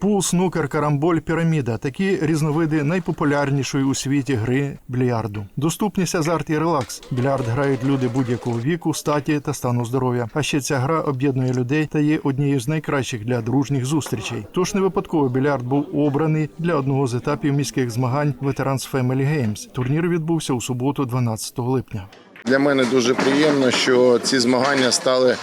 Пул, снукер, карамболь, піраміда такі різновиди найпопулярнішої у світі гри більярду. Доступність азарт і релакс. Більярд грають люди будь-якого віку, статі та стану здоров'я. А ще ця гра об'єднує людей та є однією з найкращих для дружніх зустрічей. Тож не випадково більярд був обраний для одного з етапів міських змагань Veterans Family Games. Турнір відбувся у суботу, 12 липня. Для мене дуже приємно, що ці змагання стали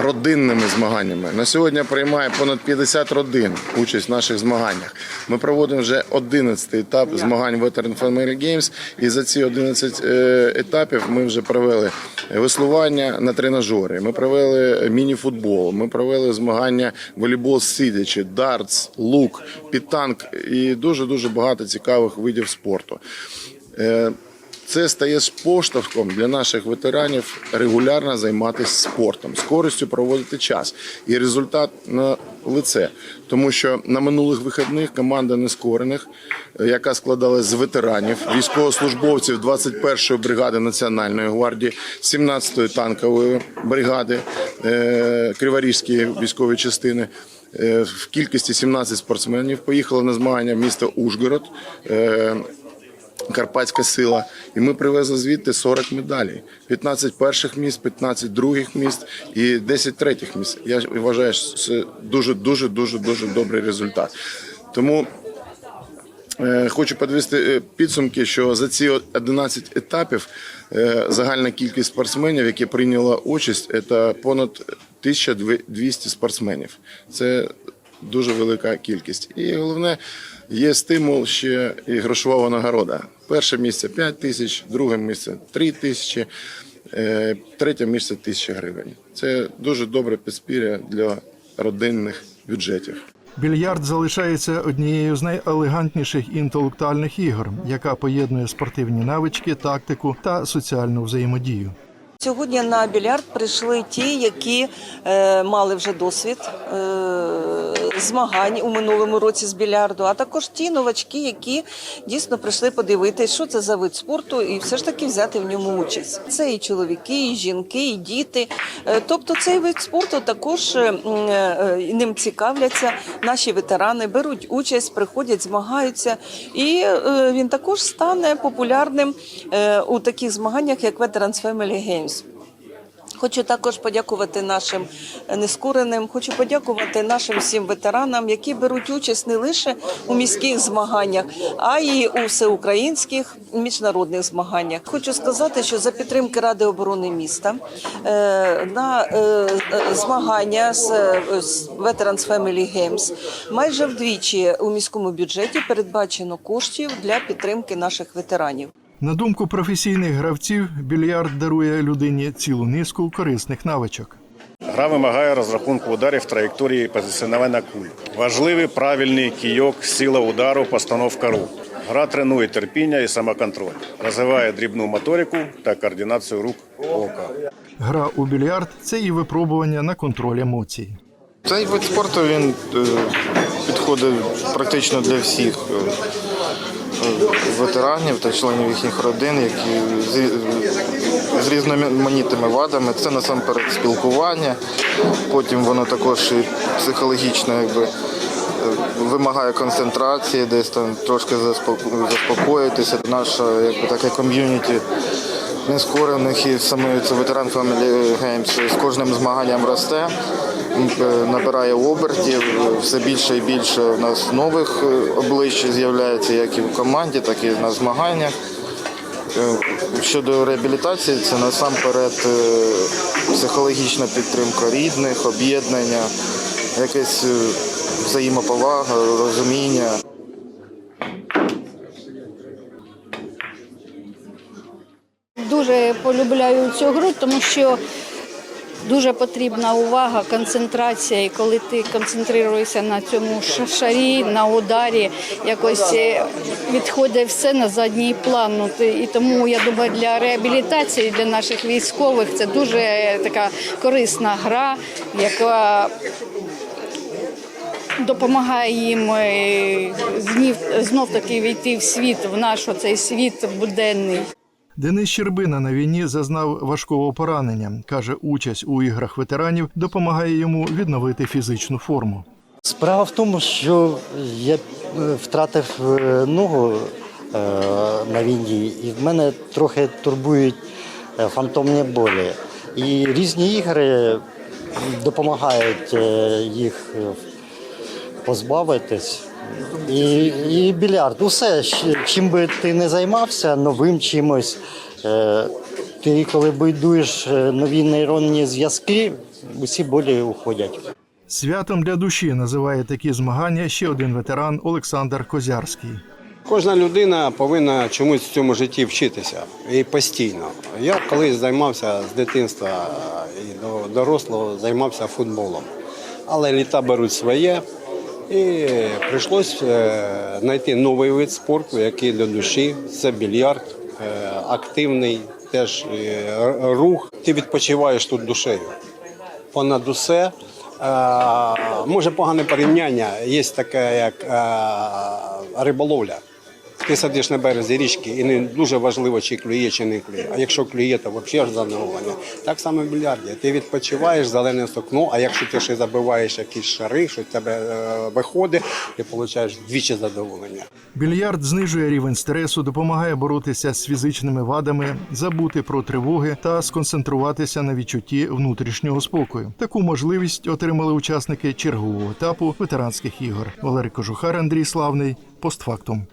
родинними змаганнями. На сьогодні приймає понад 50 родин участь в наших змаганнях. Ми проводимо вже 11 етап змагань Veteran Family Games. І за ці 11 е, етапів ми вже провели веслування на тренажери. Ми провели міні-футбол. Ми провели змагання волейбол сидячи, дартс, лук, підтанк і дуже дуже багато цікавих видів спорту. Це стає поштовхом для наших ветеранів регулярно займатися спортом, з користю проводити час. І результат на лице. Тому що на минулих вихідних команда нескорених, е, яка складалась з ветеранів, військовослужбовців 21-ї бригади Національної гвардії, 17-ї танкової бригади е, Криворізької військової частини. е, В кількості 17 спортсменів поїхали на змагання в місто Ужгород. Карпатська сила, і ми привезли звідти 40 медалей: 15 перших місць, 15 других місць і 10 третіх місць. Я вважаю, що це дуже дуже дуже дуже добрий результат. Тому е, хочу підвести е, підсумки, що за ці 11 етапів е, загальна кількість спортсменів, які прийняли участь, це понад 1200 спортсменів. Це дуже велика кількість. І головне, є стимул ще і грошова нагорода. Перше місце 5 тисяч, друге місце 3 тисячі, е, третє місце тисяча гривень. Це дуже добре підспір'я для родинних бюджетів. Більярд залишається однією з найелегантніших інтелектуальних ігор, яка поєднує спортивні навички, тактику та соціальну взаємодію. Сьогодні на більярд прийшли ті, які е, мали вже досвід е, змагань у минулому році з більярду, а також ті новачки, які дійсно прийшли подивитись, що це за вид спорту, і все ж таки взяти в ньому участь. Це і чоловіки, і жінки, і діти. Е, тобто цей вид спорту також е, е, ним цікавляться. Наші ветерани беруть участь, приходять, змагаються, і е, він також стане популярним е, у таких змаганнях, як Veterans Family Games. Хочу також подякувати нашим нескореним. Хочу подякувати нашим всім ветеранам, які беруть участь не лише у міських змаганнях, а й у всеукраїнських міжнародних змаганнях. Хочу сказати, що за підтримки Ради оборони міста е, на е, е, змагання е, з Veterans Family Games майже вдвічі у міському бюджеті передбачено коштів для підтримки наших ветеранів. На думку професійних гравців, більярд дарує людині цілу низку корисних навичок. Гра вимагає розрахунку ударів траєкторії позиціонування куль. Важливий правильний кійок, сила удару, постановка рук. Гра тренує терпіння і самоконтроль, розвиває дрібну моторику та координацію рук ока. Гра у більярд це і випробування на контроль емоцій. Цей вид спорту він е, підходить практично для всіх ветеранів та членів їхніх родин, які з, різноманітними вадами. Це насамперед спілкування, потім воно також і психологічно якби, е, вимагає концентрації, десь там трошки заспоко- заспокоїтися. Наша якби, таке ком'юніті нескорених і саме це ветеран Family Games з кожним змаганням росте, е, набирає обертів, все більше і більше у нас нових е, облич з'являється як і в команді, так і на змаганнях. Е, Щодо реабілітації, це насамперед психологічна підтримка рідних, об'єднання, якась взаємоповага, розуміння. Дуже полюбляю цю гру, тому що дуже потрібна увага, концентрація. І коли ти концентруєшся на цьому шарі, на ударі, якось е, відходить все на задній план. Ну, І тому я думаю, для реабілітації для наших військових це дуже е, така корисна гра, яка допомагає їм е, знов таки війти в світ, в наш оцей світ буденний. Денис Щербина на війні зазнав важкого поранення. каже, участь у іграх ветеранів допомагає йому відновити фізичну форму. Справа в тому, що я е, втратив е, ногу е, на війні, і в мене трохи турбують фантомні болі. І різні ігри допомагають їх позбавитись. І, і більярд, усе, чим би ти не займався, новим чимось. е, Ти коли будуєш е, нові нейронні зв'язки, усі болі уходять. Святом для душі називає такі змагання ще один ветеран Олександр Козярський. Кожна людина повинна чомусь в цьому житті вчитися і постійно. Я колись займався з дитинства і до дорослого займався футболом. Але літа беруть своє, і прийшлось е, знайти новий вид спорту, який для душі. Це більярд, е, активний теж е, рух. Ти відпочиваєш тут душею понад усе. Може погане порівняння, є таке, як риболовля. Ти сидиш на березі річки і не дуже важливо, чи клює, чи не клює. А якщо клює, то взагалі ж задоволення. Так само в більярді. Ти відпочиваєш зелене сукно, а якщо ти ще забиваєш якісь шари, що в тебе е, виходить, ти отримуєш двічі задоволення. Більярд знижує рівень стресу, допомагає боротися з фізичними вадами, забути про тривоги та сконцентруватися на відчутті внутрішнього спокою. Таку можливість отримали учасники чергового етапу ветеранських ігор. Валерій Кожухар, Андрій Славний, постфактум.